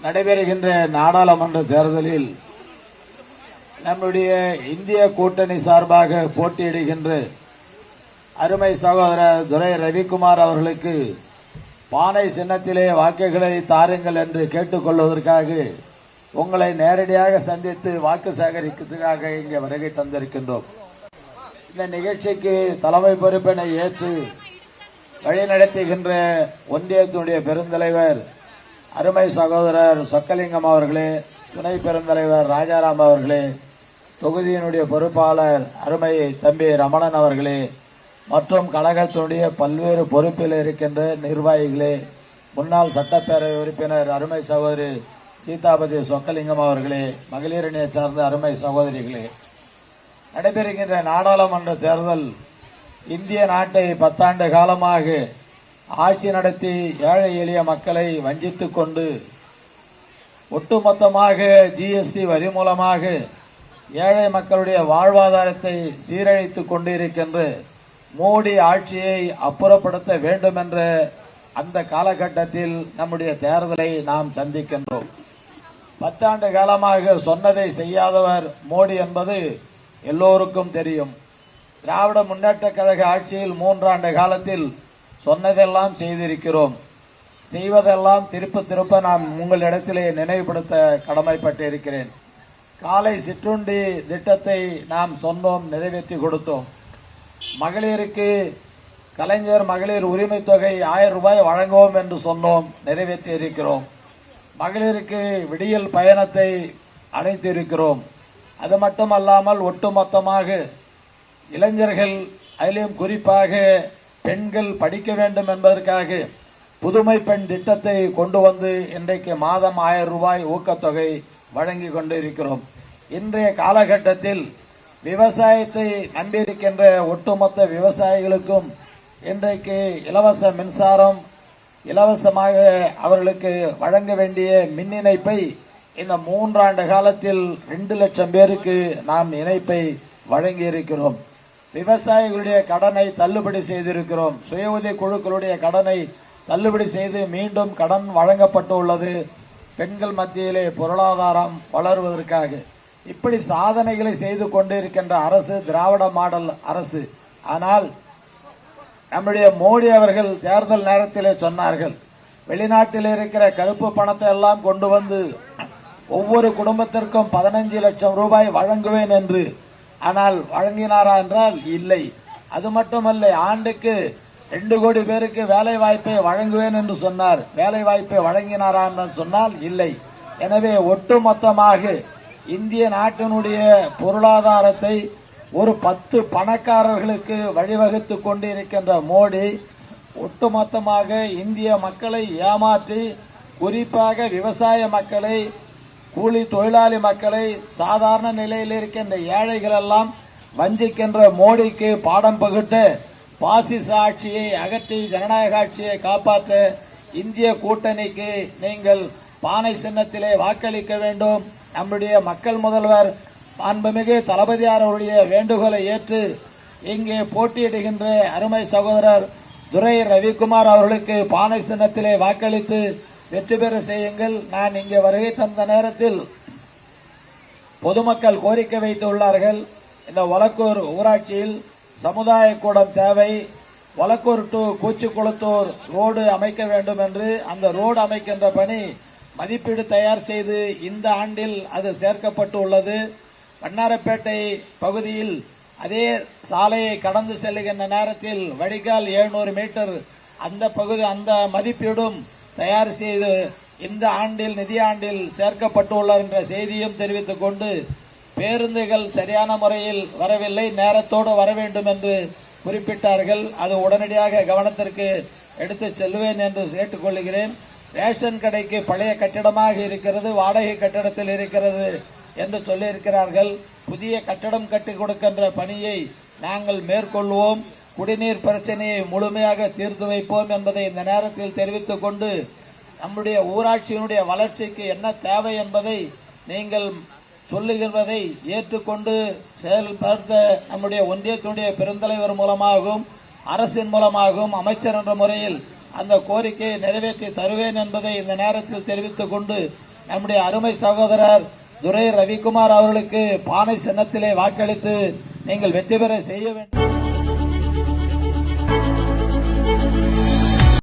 நடைபெறுகின்ற நாடாளுமன்ற தேர்தலில் நம்முடைய இந்திய கூட்டணி சார்பாக போட்டியிடுகின்ற அருமை சகோதரர் துரை ரவிக்குமார் அவர்களுக்கு பானை சின்னத்திலே வாக்குகளை தாருங்கள் என்று கேட்டுக்கொள்வதற்காக உங்களை நேரடியாக சந்தித்து வாக்கு சேகரிக்கிறதுக்காக இங்கே வருகை தந்திருக்கின்றோம். இந்த நிகழ்ச்சிக்கு தலைமை பொறுப்பினை ஏற்று வழிநடத்துகின்ற ஒன்றியத்தினுடைய பெருந்தலைவர் அருமை சகோதரர் சொக்கலிங்கம் அவர்களே துணை பெருந்தலைவர் ராஜாராம் அவர்களே தொகுதியினுடைய பொறுப்பாளர் அருமை தம்பி ரமணன் அவர்களே மற்றும் கழகத்தினுடைய பல்வேறு பொறுப்பில் இருக்கின்ற நிர்வாகிகளே முன்னாள் சட்டப்பேரவை உறுப்பினர் அருமை சகோதரி சீதாபதி சொக்கலிங்கம் அவர்களே மகளிரணியை சார்ந்த அருமை சகோதரிகளே. நடைபெறுகின்ற நாடாளுமன்ற தேர்தல் இந்திய நாட்டை பத்தாண்டு காலமாக ஆட்சி நடத்தி ஏழை எளிய மக்களை வஞ்சித்துக் கொண்டு ஒட்டுமொத்தமாக ஜிஎஸ்டி வரி மூலமாக ஏழை மக்களுடைய வாழ்வாதாரத்தை சீரழித்துக் கொண்டிருக்கின்ற மோடி ஆட்சியை அப்புறப்படுத்த வேண்டும் என்ற அந்த காலகட்டத்தில் நம்முடைய தேர்தலை நாம் சந்திக்கின்றோம். பத்தாண்டு காலமாக சொன்னதை செய்யாதவர் மோடி என்பது எல்லோருக்கும் தெரியும். திராவிட முன்னேற்ற கழக ஆட்சியில் மூன்றாண்டு காலத்தில் சொன்னதெல்லாம் செய்திருக்கிறோம். செய்வதெல்லாம் திருப்ப திருப்ப நான் உங்களிடத்திலே நினைவுபடுத்த கடமைப்பட்டிருக்கிறேன். காலை சிற்றுண்டி திட்டத்தை நாம் சொன்னோம் நிறைவேற்றி கொடுத்தோம். மகளிருக்கு கலைஞர் மகளிர் உரிமை தொகை ஆயிரம் ரூபாய் வழங்குவோம் என்று சொன்னோம் நிறைவேற்றி இருக்கிறோம். மகளிருக்கு விடியல் பயணத்தை அழைத்திருக்கிறோம் அது மட்டுமல்லாமல் ஒட்டுமொத்தமாக இளைஞர்கள் அதிலும் குறிப்பாக பெண்கள் படிக்க வேண்டும் என்பதற்காக புதுமை பெண் திட்டத்தை கொண்டு வந்து இன்றைக்கு மாதம் ஆயிரம் ரூபாய் ஊக்கத்தொகை வழங்கி கொண்டு இருக்கிறோம் இன்றைய காலகட்டத்தில் விவசாயத்தை நம்பியிருக்கின்ற ஒட்டுமொத்த விவசாயிகளுக்கும் இன்றைக்கு இலவச மின்சாரம் இலவசமாக அவர்களுக்கு வழங்க வேண்டிய மின் இணைப்பை இந்த மூன்றாண்டு காலத்தில் ரெண்டு லட்சம் பேருக்கு நாம் இணைப்பை வழங்கி இருக்கிறோம் விவசாயிகளுடைய கடனை தள்ளுபடி செய்திருக்கிறோம். சுய உதவி குழுக்களுடைய கடனை தள்ளுபடி செய்து மீண்டும் கடன் வழங்கப்பட்டுள்ளது. பெண்கள் மத்தியிலே பொருளாதாரம் வளருவதற்காக. இப்படி சாதனைகளை செய்து கொண்டிருக்கின்ற அரசு திராவிட மாடல் அரசு. ஆனால் நம்முடைய மோடி அவர்கள் தேர்தல் நேரத்திலே சொன்னார்கள் வெளிநாட்டில் இருக்கிற கருப்பு பணத்தை எல்லாம் கொண்டு வந்து ஒவ்வொரு குடும்பத்திற்கும் பதினஞ்சு லட்சம் ரூபாய் வழங்குவேன் என்று ஆனால் வழங்கினாரா என்றால் இல்லை. அது மட்டுமல்ல ஆண்டுக்கு ரெண்டு கோடி பேருக்கு வேலை வாய்ப்பை வழங்குவேன் என்று சொன்னார். வேலை வாய்ப்பை வழங்கினாரா என்று சொன்னால் இல்லை. எனவே ஒட்டுமொத்தமாக இந்திய நாட்டினுடைய பொருளாதாரத்தை ஒரு பத்து பணக்காரர்களுக்கு வழிவகுத்து கொண்டிருக்கின்ற மோடி ஒட்டுமொத்தமாக இந்திய மக்களை ஏமாற்றி குறிப்பாக விவசாய மக்களை கூலி தொழிலாளி மக்களை சாதாரண நிலையில் இருக்கின்ற ஏழைகள் எல்லாம் வஞ்சிக்கின்ற மோடிக்கு பாடம் பகிட்டு பாசிச ஆட்சியை அகற்றி ஜனநாயக ஆட்சியை காப்பாற்ற இந்திய கூட்டணிக்கு நீங்கள் பானை சின்னத்திலே வாக்களிக்க வேண்டும். நம்முடைய மக்கள் முதல்வர் அன்புமிகு தளபதியார் அவருடைய வேண்டுகோளை ஏற்று இங்கே போட்டியிடுகின்ற அருமை சகோதரர் துரை ரவிக்குமார் அவர்களுக்கு பானை சின்னத்திலே வாக்களித்து வெற்றி பெற செய்யுங்கள். நான் இங்கே வருகை தந்த நேரத்தில் பொதுமக்கள் கோரிக்கை வைத்துள்ளார்கள் இந்த ஒலக்கூர் ஊராட்சியில் சமுதாய கூடம் தேவை. ஒலக்கூர் டு கூச்சிக்குளத்தூர் ரோடு அமைக்க வேண்டும் என்று அந்த ரோடு அமைக்கின்ற பணி மதிப்பீடு தயார் செய்து இந்த ஆண்டில் அது சேர்க்கப்பட்டு உள்ளது. வண்ணாரப்பேட்டை பகுதியில் அதே சாலையை கடந்து செல்லுகின்ற நேரத்தில் வடிகால் 700 மீட்டர் அந்த பகுதி அந்த மதிப்பீடும் தயார் செய்து இந்த ஆண்டில் நிதியாண்டில் சேர்க்கப்பட்டுள்ளார் என்ற செய்தியும் தெரிவித்துக் கொண்டு பேருந்துகள் சரியான முறையில் வரவில்லை. நேரத்தோடு வர வேண்டும் என்று குறிப்பிட்டார்கள். அது உடனடியாக கவனத்திற்கு எடுத்து செல்வேன் என்று கேட்டுக்கொள்கிறேன். ரேஷன் கடைக்கு பழைய கட்டிடமாக இருக்கிறது வாடகை கட்டிடத்தில் இருக்கிறது என்று சொல்லியிருக்கிறார்கள். புதிய கட்டடம் கட்டி கொடுக்கின்ற பணியை நாங்கள் மேற்கொள்வோம். குடிநீர் பிரச்சனையை முழுமையாக தீர்த்து வைப்போம் என்பதை இந்த நேரத்தில் தெரிவித்துக் கொண்டு நம்முடைய ஊராட்சியினுடைய வளர்ச்சிக்கு என்ன தேவை என்பதை நீங்கள் சொல்லுகின்றதை ஏற்றுக்கொண்டு செயல்படுத்த நம்முடைய ஒன்றியத்தினுடைய பெருந்தலைவர் மூலமாகவும் அரசின் மூலமாகவும் அமைச்சர் என்ற முறையில் அந்த கோரிக்கையை நிறைவேற்றி தருவேன் என்பதை இந்த நேரத்தில் தெரிவித்துக் கொண்டு நம்முடைய அருமை சகோதரர் துரை ரவிக்குமார் அவர்களுக்கு பானை சின்னத்திலே வாக்களித்து நீங்கள் வெற்றி பெற செய்ய வேண்டும்.